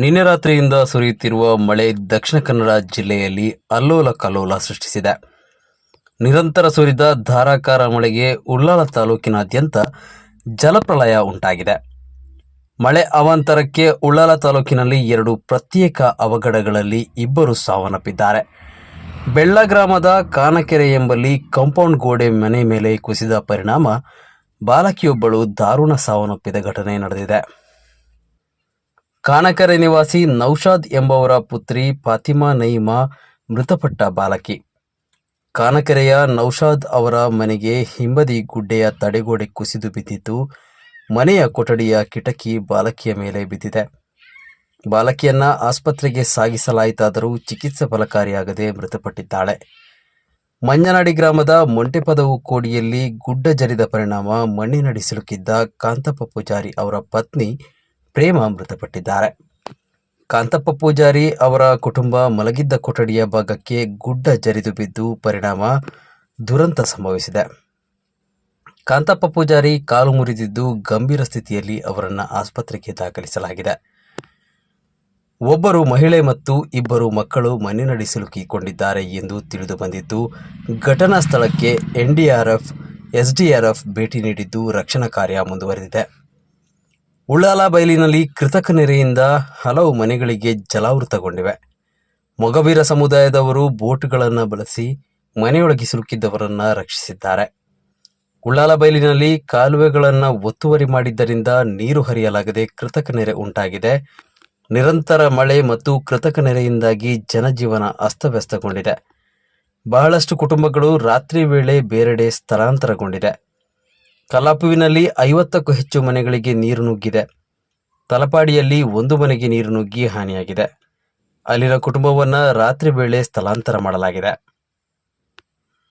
ನಿನ್ನೆ ರಾತ್ರಿಯಿಂದ ಸುರಿಯುತ್ತಿರುವ ಮಳೆ ದಕ್ಷಿಣ ಕನ್ನಡ ಜಿಲ್ಲೆಯಲ್ಲಿ ಅಲ್ಲೋಲ ಕಲ್ಲೋಲ ಸೃಷ್ಟಿಸಿದೆ. ನಿರಂತರ ಸುರಿದ ಧಾರಾಕಾರ ಮಳೆಗೆ ಉಳ್ಳಾಲ ತಾಲೂಕಿನಾದ್ಯಂತ ಜಲಪ್ರಳಯ ಉಂಟಾಗಿದೆ. ಮಳೆ ಅವಾಂತರಕ್ಕೆ ಉಳ್ಳಾಲ ತಾಲೂಕಿನಲ್ಲಿ ಎರಡು ಪ್ರತ್ಯೇಕ ಅವಘಡಗಳಲ್ಲಿ ಇಬ್ಬರು ಸಾವನ್ನಪ್ಪಿದ್ದಾರೆ. ಬೆಳ್ಳ ಗ್ರಾಮದ ಕಾನಕೆರೆ ಎಂಬಲ್ಲಿ ಕಾಂಪೌಂಡ್ ಗೋಡೆ ಮನೆ ಮೇಲೆ ಕುಸಿದ ಪರಿಣಾಮ, ಬಾಲಕಿಯೊಬ್ಬಳು ದಾರುಣ ಸಾವನ್ನಪ್ಪಿದ ಘಟನೆ ನಡೆದಿದೆ. ಕಾನಕೆರೆ ನಿವಾಸಿ ನೌಶಾದ್ ಎಂಬವರ ಪುತ್ರಿ ಫಾತಿಮಾ ನಯಿಮಾ ಮೃತಪಟ್ಟ ಬಾಲಕಿ. ಕಾನಕರೆಯ ನೌಶಾದ್ ಅವರ ಮನೆಗೆ ಹಿಂಬದಿ ಗುಡ್ಡೆಯ ತಡೆಗೋಡೆ ಕುಸಿದು ಬಿದ್ದಿದ್ದು, ಮನೆಯ ಕೊಠಡಿಯ ಕಿಟಕಿ ಬಾಲಕಿಯ ಮೇಲೆ ಬಿದ್ದಿದೆ. ಬಾಲಕಿಯನ್ನ ಆಸ್ಪತ್ರೆಗೆ ಸಾಗಿಸಲಾಯಿತಾದರೂ ಚಿಕಿತ್ಸೆ ಫಲಕಾರಿಯಾಗದೆ ಮೃತಪಟ್ಟಿದ್ದಾಳೆ. ಮಂಜನಾಡಿ ಗ್ರಾಮದ ಮೊಂಟೆಪದವು ಕೋಡಿಯಲ್ಲಿ ಗುಡ್ಡ ಜರಿದ ಪರಿಣಾಮ ಮಣ್ಣಿನಡಿ ಸಿಲುಕಿದ್ದ ಕಾಂತಪ್ಪ ಪೂಜಾರಿ ಅವರ ಪತ್ನಿ ಪ್ರೇಮ ಮೃತಪಟ್ಟಿದ್ದಾರೆ ಕಾಂತಪ್ಪ ಪೂಜಾರಿ ಅವರ ಕುಟುಂಬ ಮಲಗಿದ್ದ ಕೊಠಡಿಯ ಭಾಗಕ್ಕೆ ಗುಡ್ಡ ಜರಿದು ಬಿದ್ದು ಪರಿಣಾಮ ದುರಂತ ಸಂಭವಿಸಿದೆ. ಕಾಂತಪ್ಪ ಪೂಜಾರಿ ಕಾಲು ಮುರಿದಿದ್ದು ಗಂಭೀರ ಸ್ಥಿತಿಯಲ್ಲಿ ಅವರನ್ನು ಆಸ್ಪತ್ರೆಗೆ ದಾಖಲಿಸಲಾಗಿದೆ. ಒಬ್ಬರು ಮಹಿಳೆ ಮತ್ತು ಇಬ್ಬರು ಮಕ್ಕಳು ಮನೆನಡಿ ಸಿಲುಕಿಕೊಂಡಿದ್ದಾರೆ ಎಂದು ತಿಳಿದು ಬಂದಿದ್ದು, ಘಟನಾ ಸ್ಥಳಕ್ಕೆ ಎನ್ಡಿಆರ್ಎಫ್ ಎಸ್ಡಿಆರ್ಎಫ್ ಭೇಟಿ ನೀಡಿದ್ದು ರಕ್ಷಣಾ ಕಾರ್ಯ ಮುಂದುವರೆದಿದೆ. ಉಳ್ಳಾಲ ಬಯಲಿನಲ್ಲಿ ಕೃತಕ ನೆರೆಯಿಂದ ಹಲವು ಮನೆಗಳಿಗೆ ಜಲಾವೃತಗೊಂಡಿವೆ. ಮೊಗವೀರ ಸಮುದಾಯದವರು ಬೋಟ್ಗಳನ್ನು ಬಳಸಿ ಮನೆಯೊಳಗೆ ಸಿಲುಕಿದ್ದವರನ್ನು ರಕ್ಷಿಸಿದ್ದಾರೆ. ಉಳ್ಳಾಲ ಬಯಲಿನಲ್ಲಿ ಕಾಲುವೆಗಳನ್ನು ಒತ್ತುವರಿ ಮಾಡಿದ್ದರಿಂದ ನೀರು ಹರಿಯಲಾಗದೆ ಕೃತಕ ನೆರೆ ಉಂಟಾಗಿದೆ. ನಿರಂತರ ಮಳೆ ಮತ್ತು ಕೃತಕ ನೆರೆಯಿಂದಾಗಿ ಜನಜೀವನ ಅಸ್ತವ್ಯಸ್ತಗೊಂಡಿದೆ. ಬಹಳಷ್ಟು ಕುಟುಂಬಗಳು ರಾತ್ರಿ ವೇಳೆ ಬೇರೆಡೆ ಸ್ಥಳಾಂತರಗೊಂಡಿದೆ. ಕಲಾಪುವಿನಲ್ಲಿ ಐವತ್ತಕ್ಕೂ ಹೆಚ್ಚು ಮನೆಗಳಿಗೆ ನೀರು ನುಗ್ಗಿದೆ. ತಲಪಾಡಿಯಲ್ಲಿ ಒಂದು ಮನೆಗೆ ನೀರು ನುಗ್ಗಿ ಹಾನಿಯಾಗಿದೆ. ಅಲ್ಲಿನ ಕುಟುಂಬವನ್ನು ರಾತ್ರಿ ವೇಳೆ ಸ್ಥಳಾಂತರ ಮಾಡಲಾಗಿದೆ.